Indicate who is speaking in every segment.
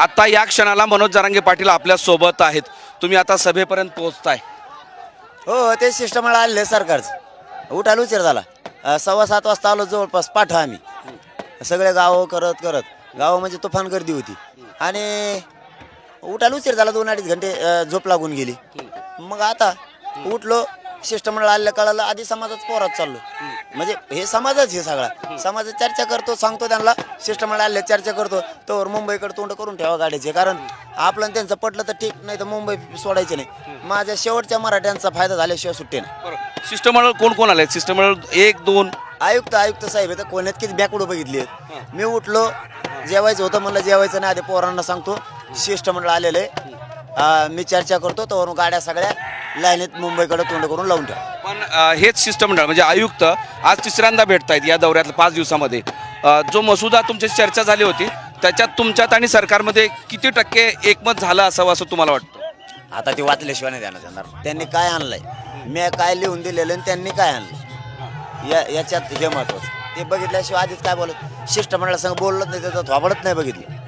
Speaker 1: आत्ता या क्षणाला मनोज जरांगे पाटील आपल्यासोबत आहेत. तुम्ही आता सभेपर्यंत पोहोचताय.
Speaker 2: हो ते शिष्टमंडळ आलेलं सरकारचं. उठायला उशीर झाला. सव्वा सात वाजता आलो जवळपास पाठा आम्ही. सगळे गावं करत करत. गावं म्हणजे तुफान गर्दी होती. आणि उठायला उशीर झाला दोन अडीच घंटे झोप लागून गेली. मग आता उठलो शिष्टमंडळ आलेलं कळालं आधी समाजात पोरात चाललो. म्हणजे हे समाजच हे सगळा. समाज चर्चा करतो सांगतो त्यांना. शिष्टमंडळ आले चर्चा करतो. तोवर मुंबईकडे तोंड करून ठेवा गाडीचे. कारण आपलं आणि त्यांचं पटलं तर ठीक नाही तर मुंबई सोडायचे नाही. माझ्या शेवटच्या मराठ्यांचा फायदा झाल्याशिवाय सुट्टी नाही.
Speaker 1: शिष्टमंडळ कोण कोण आले शिष्टमंडळ एक दोन.
Speaker 2: आयुक्त आयुक्त साहेब तर कोण्यात किती बॅकडं बघितली मी उठलो जेवायचं होतं म्हणलं जेवायचं नाही. आधी पोरांना सांगतो. शिष्टमंडळ आलेलं. आहे मी चर्चा करतो तर गाड्या सगळ्या लाईनीत मुंबईकडे तोंड करून लावून ठेवा.
Speaker 1: पण अ, हेच शिष्टमंडळ म्हणजे आयुक्त आज तिसऱ्यांदा भेटतायत या दौऱ्यातल्या पाच दिवसामध्ये. अ, जो मसुदा तुमच्याशी चर्चा झाली होती त्याच्यात तुमच्यात आणि सरकारमध्ये किती टक्के एकमत झालं असावं असं तुम्हाला वाटतं?
Speaker 2: आता ते वाचल्याशिवाय नाही देणार येणार त्यांनी काय आणलंय? मी काय लिहून दिलेलं आणि त्यांनी काय आणलं या याच्यात हे महत्वाचं. ते बघितल्याशिवाय आधीच काय बोलत शिष्टमंडळासंग बोललंच नाही त्याचं थोबडत नाही बघितलं.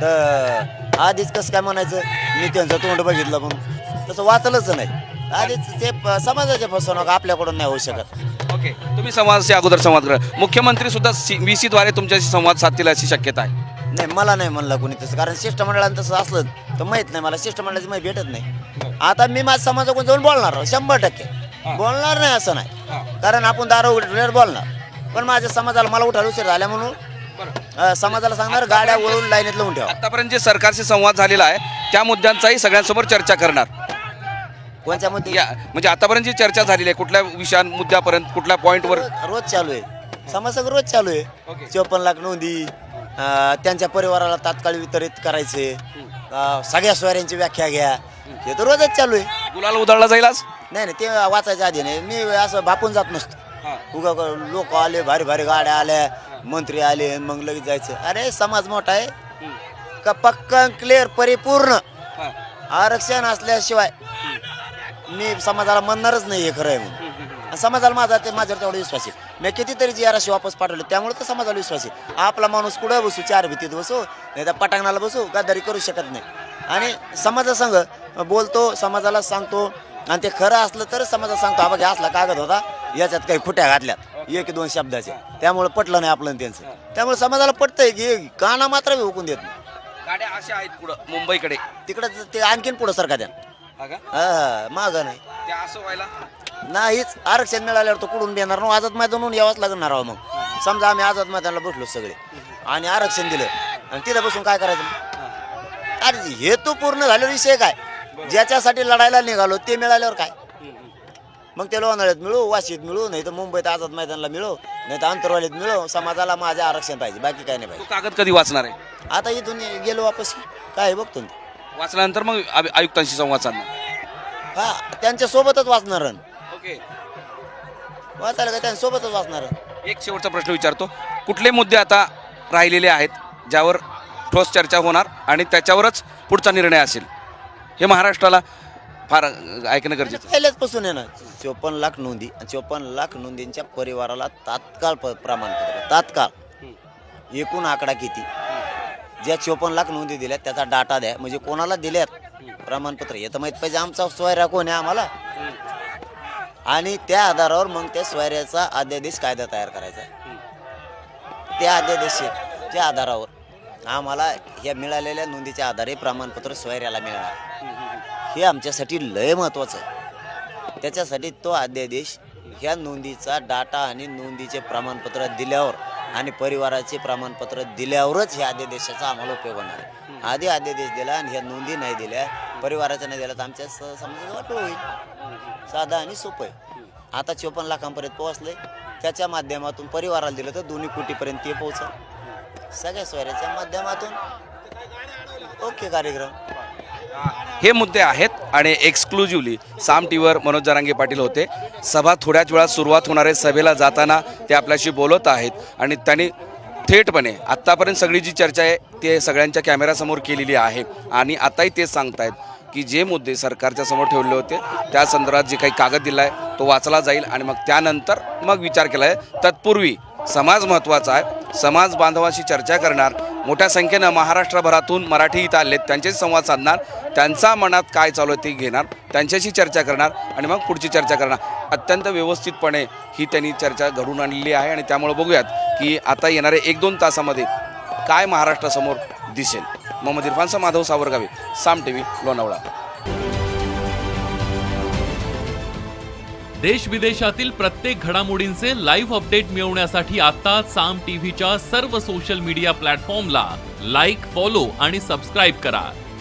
Speaker 2: तर आधीच कसं काय म्हणायचं? मी त्यांचं तोंड बघितलं म्हणून. तसं वाचलंच नाही. आधीच ते प- समाजाचे फसवणूक आपल्याकडून नाही होऊ शकत.
Speaker 1: ओके तुम्ही समाजाशी अगोदर संवाद करा. मुख्यमंत्री सुद्धा सी द्वारे तुमच्याशी संवाद साधतील अशी शक्यता आहे.
Speaker 2: नाही मला नाही म्हणलं कोणी तसं कारण शिष्टमंडळानं तसं असलं तर माहीत नाही मला शिष्टमंडळाची माहिती भेटत नाही. आता मी माझ्या समाजाकडून जाऊन बोलणार शंभर टक्के. बोलणार नाही असं नाही. कारण आपण दारू उघडल्यावर बोलणार. पण माझ्या समाजाला मला उठायला उशीर झाल्या म्हणून अं, समाजाला सांगणार गाड्या वळून लाईनीत लावून ठेवा.
Speaker 1: आतापर्यंत जे सरकारशी संवाद झालेला आहे त्या मुद्द्यांचाही सगळ्यांसमोर चर्चा करणार.
Speaker 2: कोणत्या मध्ये
Speaker 1: या म्हणजे आतापर्यंत जी चर्चा झालेली आहे कुठल्या विषया मुद्द्यापर्यंत कुठल्या पॉईंटवर
Speaker 2: रोज रोज चालू आहे. समाजाचं रोज चालू. आहे. चोपन्न लाख नोंदी अं, त्यांच्या परिवाराला तात्काळ वितरित करायचे. अं, सगळ्या स्वाऱ्यांची व्याख्या घ्या. हे तर रोजच चालू आहे.
Speaker 1: गुलाल उधळला जाईल आज?
Speaker 2: नाही नाही ते वाचायच्या आधी नाही. मी असं भापून जात नसतो. उगा लोक आले भारी भारी गाड्या आल्या मंत्री आले मग लगेच जायचं. अरे समाज मोठा आहे. का पक्का क्लिअर परिपूर्ण. आरक्षण असल्याशिवाय मी समाजाला म्हणणारच नाही हे खरं आहे म्हणून. समाजाला माझा ते माझ्यावर तेवढा विश्वास आहे. मी कितीतरी जी आराशी वापस पाठवले त्यामुळे तर समाजाला विश्वास आहे. आपला माणूस कुठं बसू? चार भीतीत बसू नाही तर पटांगणाला बसू गद्दारी करू शकत नाही. आणि समाजासंग बोलतो समाजाला सांगतो आणि ते खरं असलं तर समाजाला सांगतो हा बघ हे असला कागद होता याच्यात काही खुट्या घातल्यात. एक दोन शब्दाचे. त्यामुळे पटलं नाही आपलं त्यांचं. त्यामुळे समाजाला पटतंय की काना मात्र हुकून देत नाही.
Speaker 1: गाड्या अशा आहेत पुढं मुंबईकडे.
Speaker 2: तिकडं ते आणखीन पुढं सरका द्या.
Speaker 1: हा का?
Speaker 2: हा माग नाही.
Speaker 1: त्या असं व्हायला?
Speaker 2: नाहीच आरक्षण मिळाल्यावर तो कुठून देणार? ना आझाद मैदानून यावंच लागणार आहो मग. समजा आम्ही आझाद मैदानाला बसलो सगळे आणि आरक्षण दिलं आणि तिथं बसून काय करायचं? अरे हेतू पूर्ण झालेला विषय काय? ज्याच्यासाठी लढायला निघालो ते मिळाल्यावर काय? मग ते लोणावळ्यात मिळू वाशीत मिळू नाही तर मुंबईत आझाद मैदानला मिळू नाही तर अंतरवालीत मिळू समाजाला माझे आरक्षण पाहिजे बाकी काय नाही
Speaker 1: तो
Speaker 2: पाहिजे.
Speaker 1: कागद कधी वाचणार आहे?
Speaker 2: आता इथून गेलो वापस. काय बघतो.
Speaker 1: वाचल्यानंतर मग आय- आयुक्तांशी संवाद साधणार.
Speaker 2: हा त्यांच्या सोबतच वाचणार
Speaker 1: ओके.
Speaker 2: वाचायला काय त्यांच्या सोबतच वाचणार
Speaker 1: एक शेवटचा प्रश्न विचारतो. कुठले मुद्दे आता राहिलेले आहेत ज्यावर ठोस चर्चा होणार आणि त्याच्यावरच पुढचा निर्णय असेल? हे महाराष्ट्राला फार ऐकणं गरजेचं आहे.
Speaker 2: पहिल्याचपासून आहे ना चोपन्न लाख नोंदी आणि चोपन्न लाख नोंदींच्या परिवाराला तात्काळ प- प्रमाणपत्र तात्काळ. एकूण आकडा किती? ज्या चोपन्न लाख नोंदी दिल्यात त्याचा डाटा द्या. म्हणजे कोणाला दिल्यात? प्रमाणपत्र. हे तर माहीत पाहिजे. आमचा स्वैरा कोण आहे आम्हाला. आणि त्या आधारावर मग त्या स्वैऱ्याचा अध्यादेश कायदा तयार करायचा त्या अध्यादेशाच्या आधारावर आम्हाला ह्या मिळालेल्या नोंदीच्या आधारे प्रमाणपत्र स्वैर्याला मिळणार. हे आमच्यासाठी लय महत्त्वाचं आहे. त्याच्यासाठी तो अध्यादेश ह्या नोंदीचा डाटा आणि नोंदीचे प्रमाणपत्र दिल्यावर आणि परिवाराचे प्रमाणपत्र दिल्यावरच ह्या अध्यादेशाचा आम्हाला उपयोग होणार आहे. आधी अध्यादेश दिला आणि ह्या नोंदी नाही दिल्या. परिवाराच्या नाही दिल्या तर आमच्या समाजाचं वाटलं होईल. साधा आणि सोपं आहे. आता चोपन्न लाखांपर्यंत पोहोचलंय. त्याच्या माध्यमातून परिवाराला दिलं तर दोन्ही कोटीपर्यंत ते पोहोचल. सगळ्या स्वैराच्या माध्यमातून. ओके कार्यक्रम.
Speaker 1: हे मुद्दे आहेत आणि एक्सक्लुझिव्हली साम टीव्हीवर मनोज जरांगे पाटील होते. सभा थोड्याच वेळात सुरुवात होणारे सभेला जाताना ते आपल्याशी बोलत आहेत आणि त्यांनी थेटपणे आत्तापर्यंत सगळी जी चर्चा आहे ते सगळ्यांच्या कॅमेऱ्यासमोर केलेली आहे. आणि आताही तेच सांगतायत की जे मुद्दे सरकारच्या समोर ठेवले होते त्या संदर्भात जे काही कागद दिला आहे तो वाचला जाईल आणि मग त्यानंतर मग विचार केला आहे तत्पूर्वी समाज महत्त्वाचा आहे. समाज बांधवाशी चर्चा करणार. मोठ्या संख्येनं महाराष्ट्रभरातून मराठी इथं आलेत. त्यांचेच संवाद साधणार. त्यांचा मनात काय चालू आहे ते घेणार त्यांच्याशी चर्चा करणार आणि मग पुढची चर्चा करणार. अत्यंत व्यवस्थितपणे ही त्यांनी चर्चा घडून आणलेली आहे आणि त्यामुळे बघूयात की आता येणारे एक दोन तासामध्ये काय महाराष्ट्रासमोर दिसेल. मोहम्मद इरफानचा माधव सावरगावे साम टी व्ही लोणावळा.
Speaker 3: देश विदेशातील प्रत्येक घडामोडींचे लाईव्ह अपडेट मिळवण्यासाठी आता साम टीव्हीच्या सर्व सोशल मीडिया प्लॅटफॉर्मला लाईक फॉलो आणि सबस्क्राईब करा.